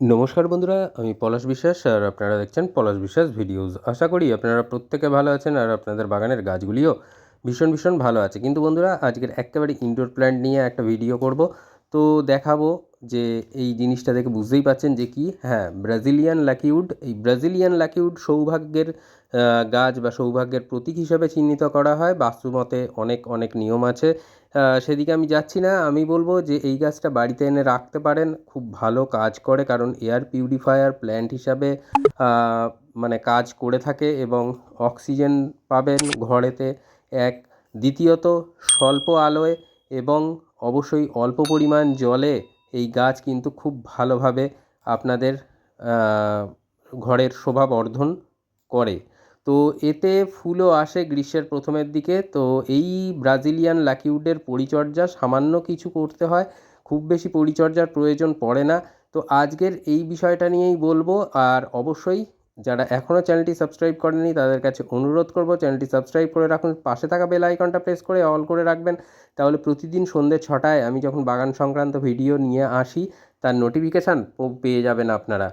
নমস্কার বন্ধুরা, আমি পলাশ বিশ্বাস আর আপনারা দেখছেন পলাশ বিশ্বাস ভিডিওস। আশা করি আপনারা প্রত্যেকে ভালো আছেন আর আপনাদের বাগানের গাছগুলিও ভীষণ ভীষণ ভালো আছে। কিন্তু বন্ধুরা, আজকের একেবারে ইনডোর প্ল্যান্ট নিয়ে একটা ভিডিও করব। তো দেখাবো যে এই জিনিসটা দেখে বুঝতেই পাচ্ছেন যে কি হ্যাঁ ব্রাজিলিয়ান লাকিউড এই ব্রাজিলিয়ান লাকিউড সৌভাগ্যের গাছ বা সৌভাগ্যের প্রতীক হিসাবে চিহ্নিত করা হয়। বাস্তুমতে অনেক অনেক নিয়ম আছে। সেদিকে আমি যাচ্ছি না। আমি বলব যে এই গাছটা বাড়িতে এনে রাখতে পারেন। খুব ভালো কাজ করে, কারণ এয়ার পিউরিফায়ার প্ল্যান্ট হিসাবে মানে কাজ করে থাকে এবং অক্সিজেন পাবেন ঘরেতে। এক, দ্বিতীয়ত, স্বল্প আলোয় এবং অবশ্যই অল্প পরিমাণ জলে এই গাছ কিন্তু খুব ভালোভাবে আপনাদের ঘরের শোভা বর্ধন করে। তো এতে ফুলও আসে গ্রীষ্মের প্রথমের দিকে। তো এই ব্রাজিলিয়ান লাকিউডের পরিচর্যা সামান্য কিছু করতে হয়। খুব বেশি পরিচর্যার প্রয়োজন পড়ে না। তো আজকের এই বিষয়টা নিয়েই বলব। আর অবশ্যই যারা এখনও চ্যানেলটি সাবস্ক্রাইব করেনি তাদের কাছে অনুরোধ করব চ্যানেলটি সাবস্ক্রাইব করে রাখুন। পাশে থাকা বেল আইকনটা প্রেস করে অল করে রাখবেন। তাহলে প্রতিদিন সন্ধ্যে ছটায় আমি যখন বাগান সংক্রান্ত ভিডিও নিয়ে আসি, তার নোটিফিকেশান পেয়ে যাবেন আপনারা।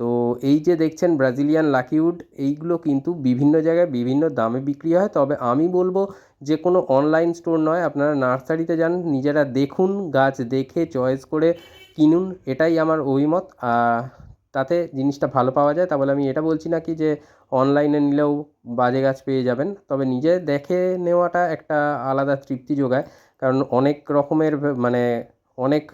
তো এই যে দেখছেন ব্রাজিলিয়ান লাকিউড এইগুলো কিন্তু বিভিন্ন জায়গায় বিভিন্ন দামে বিক্রি হয়। তবে আমি বলব যে কোনো অনলাইন স্টোর নয়, আপনারা নার্সারিতে যান, নিজেরা দেখুন, গাছ দেখে চয়েস করে কিনুন, এটাই আমার অভিমত। তাতে জিনিসটা ভালো পাওয়া যায়। তা বলে আমি এটা বলছি না কি যে অনলাইনে নিলেও বাজে গাছ পেয়ে যাবেন। তবে নিজে দেখে নেওয়াটা একটা আলাদা তৃপ্তি যোগায়। কারণ অনেক রকমের মানে অনেক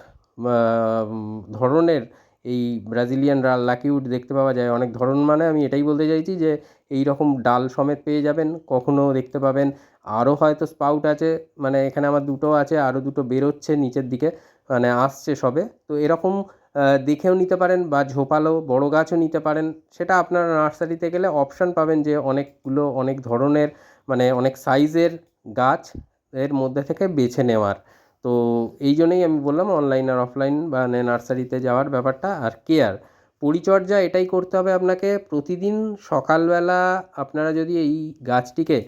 ধরনের এই ব্রাজিলিয়ান লাকিউড দেখতে পাওয়া যায়। অনেক ধরন মানে আমি এটাই বলতে চাইছি যে এই রকম ডাল সমেত পেয়ে যাবেন। কখনো দেখতে পাবেন আরও হয়তো স্পাউট আছে। মানে এখানে আমার দুটো আছে আরও দুটো বেরোচ্ছে নিচের দিকে। মানে আসছে সবে। তো এরকম দেখেও নিতে পারেন বা ঝোপালো বড় গাছও নিতে পারেন। সেটা আপনারা নার্সারিতে গেলে অপশান পাবেন যে অনেকগুলো, অনেক ধরনের মানে অনেক সাইজের গাছ এর মধ্যে থেকে বেছে নেওয়ার। তো এই জন্যই আমি বললাম অনলাইন আর অফলাইন বা নার্সারিতে যাওয়ার ব্যাপারটা আর কেয়ার পরিচর্যা এটাই করতে হবে আপনাকে। প্রতিদিন সকালবেলা আপনারা যদি এই গাছটিকে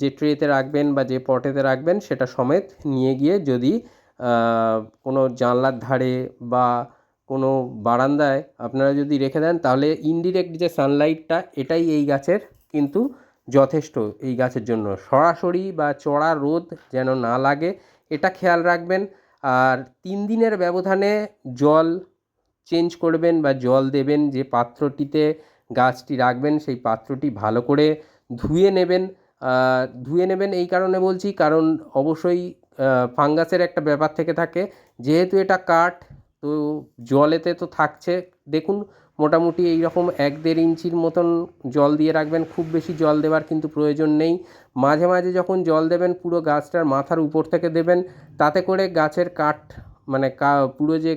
যে ট্রেতে রাখবেন বা যে পটেতে রাখবেন, সেটা সমেত নিয়ে গিয়ে যদি কোনো জানলার ধারে বা কোনো বারান্দায় আপনারা যদি রেখে দেন, তাহলে ইনডিরেক্ট যে সানলাইটটা এটাই এই গাছের কিন্তু যথেষ্ট এই গাছের জন্য। সরাসরি বা চড়া রোদ যেন না লাগে, এটা খেয়াল রাখবেন। আর তিন দিনের ব্যবধানে জল চেঞ্জ করবেন বা জল দেবেন যে পাত্রটিতে গাছটি রাখবেন, সেই পাত্রটি ভালো করে ধুয়ে নেবেন। ধুয়ে নেবেন এই কারণে বলছি, কারণ অবশ্যই ফাঙ্গাসের একটা ব্যাপার থেকে থাকে। যেহেতু এটা কাঠ, তো জলেতে তো থাকছে। দেখুন, মোটামুটি এই রকম এক দেড় ইঞ্চির মতন জল দিয়ে রাখবেন। খুব বেশি জল দেওয়ার কিন্তু প্রয়োজন নেই। মাঝে মাঝে যখন জল দেবেন, পুরো গাছটার মাথার উপর থেকে দেবেন। তাতে করে গাছের কাঠ মানে পুরো যে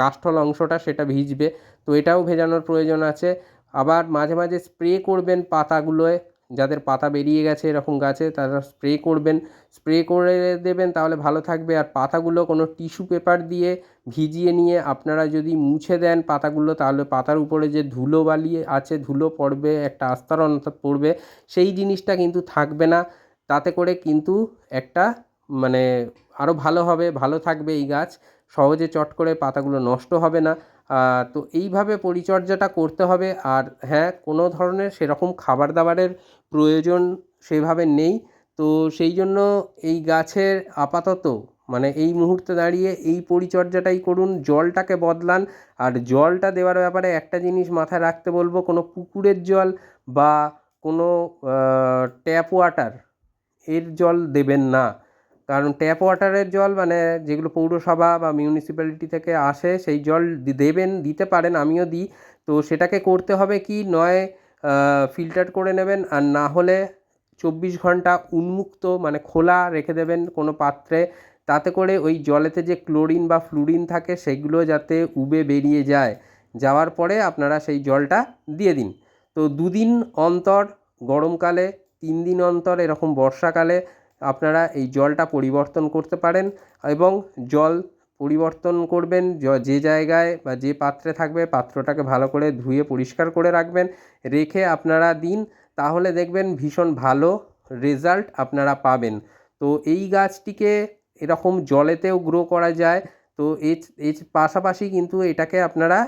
কাষ্ঠল অংশটা সেটা ভিজবে। তো এটাও ভেজানোর প্রয়োজন আছে। আবার মাঝে মাঝে স্প্রে করবেন পাতাগুলোয়। যাদের পাতা বেরিয়ে গেছে এরকম গাছে, তারা স্প্রে করবেন। স্প্রে করে দেবেন তাহলে ভালো থাকবে। আর পাতাগুলো কোনো টিস্যু পেপার দিয়ে ভিজিয়ে নিয়ে আপনারা যদি মুছে দেন পাতাগুলো, তাহলে পাতার উপরে যে ধুলো বালি আছে, ধুলো পড়বে, একটা আস্তরণ পড়বে, সেই জিনিসটা কিন্তু থাকবে না। তাতে করে কিন্তু একটা মানে আরও ভালো হবে, ভালো থাকবে এই গাছ। সহজে চট করে পাতাগুলো নষ্ট হবে না। তো এইভাবে পরিচর্যাটা করতে হবে। আর হ্যাঁ কোনো ধরনের সেরকম খাবার দাবারের প্রয়োজন সেভাবে নেই। তো সেই জন্য এই গাছের আপাতত মানে এই মুহূর্তে দাঁড়িয়ে এই পরিচর্যাটাই করুন। জলটাকে বদলান। আর জলটা দেওয়ার ব্যাপারে একটা জিনিস মাথায় রাখতে বলব, কোনো পুকুরের জল বা কোনো ট্যাপ ওয়াটার এর জল দেবেন না। কারণ ট্যাপ ওয়াটারের জল মানে যেগুলো পৌরসভা বা মিউনিসিপ্যালিটি থেকে আসে, সেই জল দেবেন, দিতে পারেন, আমিও দিই। তো সেটাকে করতে হবে কি? নয় ফিল্টার করে নেবেন আর না হলে চব্বিশ ঘণ্টা উন্মুক্ত মানে খোলা রেখে দেবেন কোনো পাত্রে। তাতে করে ওই জলেতে যে ক্লোরিন বা ফ্লুরিন থাকে, সেগুলো যাতে উবে বেরিয়ে যায়। যাওয়ার পরে আপনারা সেই জলটা দিয়ে দিন। তো দুদিন অন্তর, গরমকালে, তিন দিন অন্তর এরকম বর্ষাকালে আপনারা এই জলটা পরিবর্তন করতে পারেন এবং জল পরিবর্তন করবেন যে জায়গায় বা যে পাত্রে থাকবে পাত্রটাকে ভালো করে ধুয়ে পরিষ্কার করে রাখবেন, রেখে আপনারা দিন, তাহলে দেখবেন ভীষণ ভালো রেজাল্ট আপনারা পাবেন। তো এই গাছটিকে এরকম জলেতেও গ্রো করা যায়, তো এর পাশাপাশি কিন্তু এটাকে আপনারা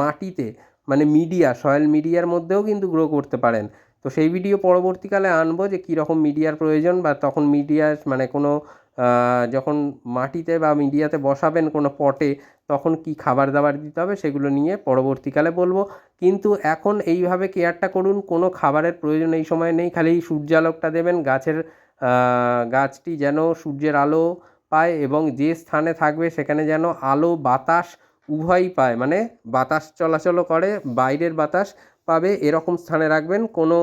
মাটিতে মানে মিডিয়া, সয়েল মিডিয়ার মধ্যেও কিন্তু গ্রো করতে পারেন। তো সেই ভিডিও পরবর্তীকালে আনব যে কীরকম মিডিয়ার প্রয়োজন বা তখন মিডিয়া মানে কোনো যখন মাটিতে বা মিডিয়াতে বসাবেন কোনো পটে, তখন কি খাবার দাবার দিতে হবে সেগুলো নিয়ে পরবর্তীকালে বলব। কিন্তু এখন এইভাবে কেয়ারটা করুন, কোনো খাবারের প্রয়োজন এই সময় নেই, খালি সূর্যালোকটা দেবেন, গাছের গাছটি যেন সূর্যের আলো পায় এবং যে স্থানে থাকবে সেখানে যেন আলো বাতাস উভয়ই পায়। মানে বাতাস চলাচলও করে, বাইরের বাতাস পাবে, এরকম স্থানে রাখবেন কোনো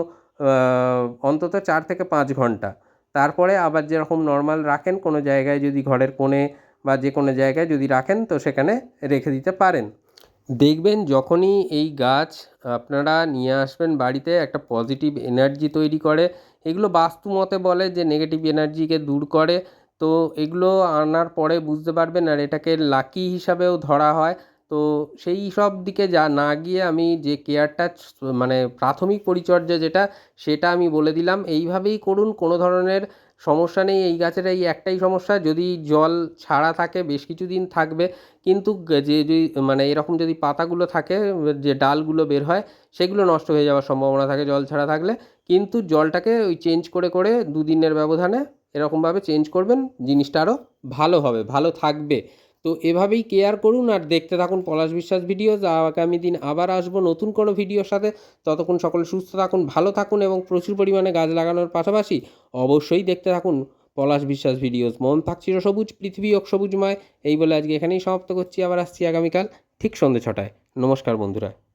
অন্তত চার থেকে পাঁচ ঘণ্টা। তারপরে আবার যেরকম নর্মাল রাখেন, কোনো জায়গায় যদি ঘরের কোণে বা যে কোনো জায়গায় যদি রাখেন, তো সেখানে রেখে দিতে পারেন। দেখবেন যখনই এই গাছ আপনারা নিয়ে আসবেন বাড়িতে, একটা পজিটিভ এনার্জি তৈরি করে। এগুলো বাস্তু মতে বলে যে নেগেটিভ এনার্জিকে দূর করে। তো এগুলো আনার পরে বুঝতে পারবেন আর এটাকে লাকি হিসাবেও ধরা হয়। তো সেই সব দিকে যা, না গিয়ে আমি যে কেয়ারটা মানে প্রাথমিক পরিচর্যা যেটা, সেটা আমি বলে দিলাম। এইভাবেই করুন, কোনো ধরনের সমস্যা নেই। এই গাছের এই একটাই সমস্যা, যদি জল ছাড়া থাকে, বেশ কিছুদিন থাকবে। কিন্তু যে যদি মানে এরকম যদি পাতাগুলো থাকে, যে ডালগুলো বের হয়, সেগুলো নষ্ট হয়ে যাওয়ার সম্ভাবনা থাকে জল ছাড়া থাকলে। কিন্তু জলটাকে ওই চেঞ্জ করে করে দুদিনের ব্যবধানে এরকমভাবে চেঞ্জ করবেন, জিনিসটা আরও ভালো হবে, ভালো থাকবে। তো এভাবেই কেয়ার করুন আর দেখতে থাকুন পলাশ বিশ্বাস ভিডিওস আগামী দিন আবার আসব নতুন কোনো ভিডিওর সাথে। ততক্ষণ সকলে সুস্থ থাকুন, ভালো থাকুন এবং প্রচুর পরিমাণে গাছ লাগানোর পাশাপাশি অবশ্যই দেখতে থাকুন পলাশ বিশ্বাস ভিডিওস মন থাকছিল সবুজ, পৃথিবী ও সবুজময়। এই বলে আজকে এখানেই সমাপ্ত করছি। আবার আসছি আগামীকাল ঠিক সন্ধ্যে ছটায়। নমস্কার বন্ধুরা।